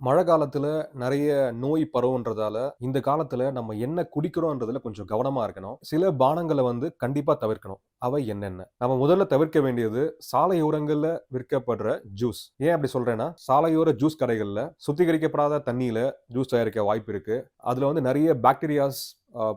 மழை காலத்தில் நிறைய நோய் பரவுன்றதால, இந்த காலத்தில் நம்ம என்ன குடிக்கிறோன்றதுல கொஞ்சம் கவனமாக இருக்கணும். சில பானங்களை வந்து கண்டிப்பாக தவிர்க்கணும். அவை என்னென்ன? நம்ம முதல்ல தவிர்க்க வேண்டியது சாலையோரங்களில் விற்கப்படுற ஜூஸ். ஏன் அப்படி சொல்கிறேன்னா சாலையோர ஜூஸ் கடைகளில் சுத்திகரிக்கப்படாத தண்ணியில் ஜூஸ் தயாரிக்க வாய்ப்பு இருக்குது அதில் வந்து நிறைய பாக்டீரியாஸ்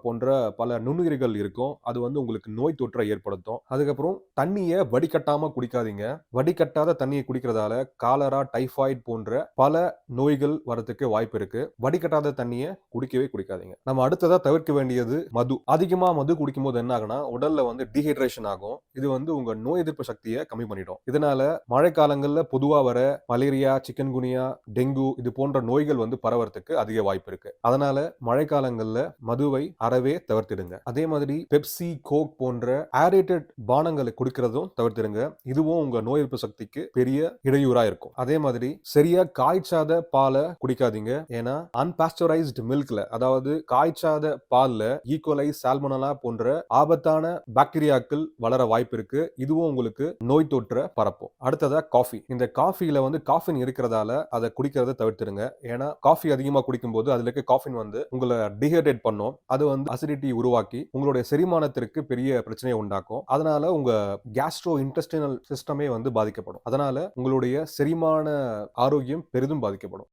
போன்ற பல நுண்ணுயிர்கள் இருக்கும். அது வந்து உங்களுக்கு நோய் தொற்றை ஏற்படுத்தும். அதுக்கப்புறம் தண்ணியை வடிகட்டாம குடிக்காதீங்க. வடிகட்டாத தண்ணியை குடிக்கிறதால காலரா, டைஃபாய்ட் போன்ற பல நோய்கள் வரதுக்கு வாய்ப்பு இருக்கு. வடிகட்டாத தண்ணியை குடிக்கவே குடிக்காதீங்க. நம்ம அடுத்ததா தவிர்க்க வேண்டியது மது. அதிகமா மது குடிக்கும்போது என்ன ஆகுனா உடல்ல வந்து டீஹைட்ரேஷன் ஆகும். இது வந்து உங்க நோய் எதிர்ப்பு சக்தியை கம்மி பண்ணிடும். இதனால மழைக்காலங்கள்ல பொதுவா வர மலேரியா, சிக்கன்குனியா, டெங்கு இது போன்ற நோய்கள் வந்து பரவறதுக்கு அதிக வாய்ப்பு இருக்கு. அதனால மழைக்காலங்கள்ல மதுவை அறவே தவிர்த்திடுங்க. அதே மாதிரி பெப்சி, கோக் போன்ற ஆரேட்டட் பானங்களை குடிக்கிறதும் தவிர்த்திடுங்க. இதுவும் உங்க நோய் எதிர்ப்பு சக்திக்கு பெரிய இடையூறா இருக்கும். அதே மாதிரி சரியா காய்ச்சாத பால குடிக்காதீங்க. ஏன்னா அன்பாஸ்டரைஸ்டு மில்க்ல அதாவது காய்ச்சாத பால்ல ஈக்குவலை சால்மனலா போன்ற ஆபத்தான பாக்டீரியாக்கள் வளர வாய்ப்பு இருக்கு. இதுவும் உங்களுக்கு நோய் தொற்ற பரப்பும். அடுத்ததா காஃபி. இந்த காஃபில வந்து காஃபின் இருக்கிறதால அத குடிக்கிறத தவிர்த்துருங்க ஏன்னா காஃபி அதிகமா குடிக்கும்போது அதுல இருக்க காஃபின் வந்து உங்கள டிஹைட்ரேட் பண்ணும். அது வந்து அசிடிட்டி உருவாக்கி உங்களுடைய செரிமானத்திற்கு பெரிய பிரச்சனையை உண்டாக்கும். அதனால உங்க கேஸ்ட்ரோ இன்டெஸ்டினல் சிஸ்டமே வந்து பாதிக்கப்படும். அதனால உங்களுடைய செரிமான ஆரோக்கியம் பெரிதும் பாதிக்கப்படும்.